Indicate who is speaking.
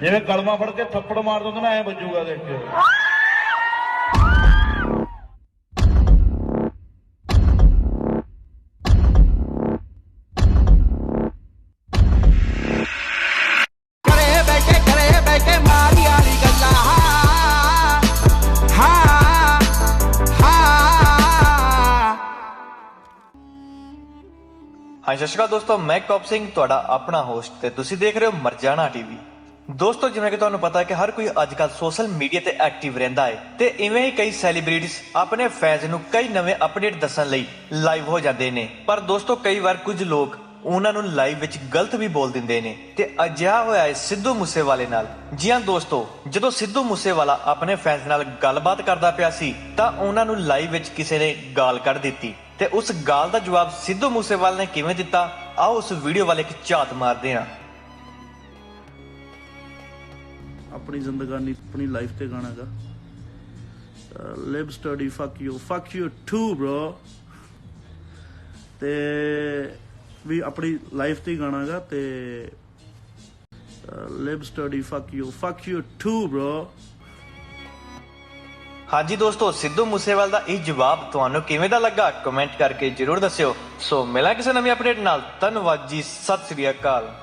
Speaker 1: ਜਿਵੇਂ ਕਲਮਾ ਫੜ ਕੇ ਥੱਪੜ ਮਾਰ ਦਿੰਦਾ ਨਾ ਐ ਵੱਜੂਗਾ ਦੇਖ ਕੇ।
Speaker 2: ਹਾਂ ਹਾਂ ਹਾਂ।
Speaker 3: ਹਾਂ ਸਤਿ ਸ਼੍ਰੀ ਅਕਾਲ ਦੋਸਤੋ ਮੈਂ ਕੌਪ ਸਿੰਘ ਤੁਹਾਡਾ ਆਪਣਾ ਹੋਸਟ ਤੇ ਤੁਸੀਂ ਦੇਖ ਰਹੇ ਹੋ ਮਰਜਾਨਾ ਟੀਵੀ। ਦੋਸਤੋ, ਜਿਵੇਂ ਕਿ ਤੁਹਾਨੂੰ ਪਤਾ ਹੈ ਕਿ ਹਰ ਕੋਈ ਅੱਜਕੱਲ ਸੋਸ਼ਲ ਮੀਡੀਆ ਤੇ ਐਕਟਿਵ ਰਹਿੰਦਾ ਹੈ ਤੇ ਇਵੇਂ ਹੀ ਕਈ ਸੈਲੀਬ੍ਰਿਟੀਜ਼ ਆਪਣੇ ਫੈਨਸ ਨੂੰ ਕਈ ਨਵੇਂ ਅਪਡੇਟ ਦੱਸਣ ਲਈ ਲਾਈਵ ਹੋ ਜਾਂਦੇ ਨੇ। ਪਰ ਦੋਸਤੋ, ਕਈ ਵਾਰ ਕੁਝ ਲੋਕ ਉਹਨਾਂ ਨੂੰ ਲਾਈਵ ਵਿੱਚ ਗਲਤ ਵੀ ਬੋਲ ਦਿੰਦੇ ਨੇ ਤੇ ਅਜਿਹਾ ਹੋਇਆ ਹੈ ਸਿੱਧੂ ਮੂਸੇਵਾਲੇ ਨਾਲ। ਜੀ ਹਾਂ ਦੋਸਤੋ, ਜਦੋਂ ਸਿੱਧੂ ਮੂਸੇਵਾਲਾ ਆਪਣੇ ਫੈਨਸ ਨਾਲ ਗੱਲਬਾਤ ਕਰਦਾ ਪਿਆ ਸੀ, ਤਾਂ ਉਹਨਾਂ ਨੂੰ ਲਾਈਵ ਵਿੱਚ ਕਿਸੇ ਨੇ ਗਾਲ ਕੱਢ ਦਿੱਤੀ ਤੇ ਉਸ ਗਾਲ ਦਾ ਜਵਾਬ ਸਿੱਧੂ ਮੂਸੇਵਾਲੇ ਨੇ ਕਿਵੇਂ ਦਿੱਤਾ? ਆਓ ਉਸ ਵੀਡੀਓ ਵੱਲ ਇੱਕ ਝਾਤ ਮਾਰਦੇ ਹਾਂ।
Speaker 4: ਆਪਣੀ ਜ਼ਿੰਦਗਾਨੀ, ਆਪਣੀ ਲਾਈਫ ਤੇ ਗਾਣਾ ਗਾ। Live study fuck you fuck you too bro ਤੇ ਵੀ ਆਪਣੀ ਲਾਈਫ ਤੇ ਗਾਣਾ ਗਾ ਤੇ live study fuck you fuck you too bro
Speaker 3: ਹਾਂਜੀ ਦੋਸਤੋ, ਸਿੱਧੂ ਮੂਸੇਵਾਲ ਦਾ ਇਹ ਜਵਾਬ ਤੁਹਾਨੂੰ ਕਿਵੇਂ ਦਾ ਲੱਗਾ? ਕਮੈਂਟ ਕਰਕੇ ਜਰੂਰ ਦੱਸਿਓ। ਸੋ ਮਿਲਾਂ ਕਿਸੇ ਨਵੀਂ ਅਪਡੇਟ ਨਾਲ। ਧੰਨਵਾਦ ਜੀ, ਸਤਿ ਸ੍ਰੀ ਅਕਾਲ।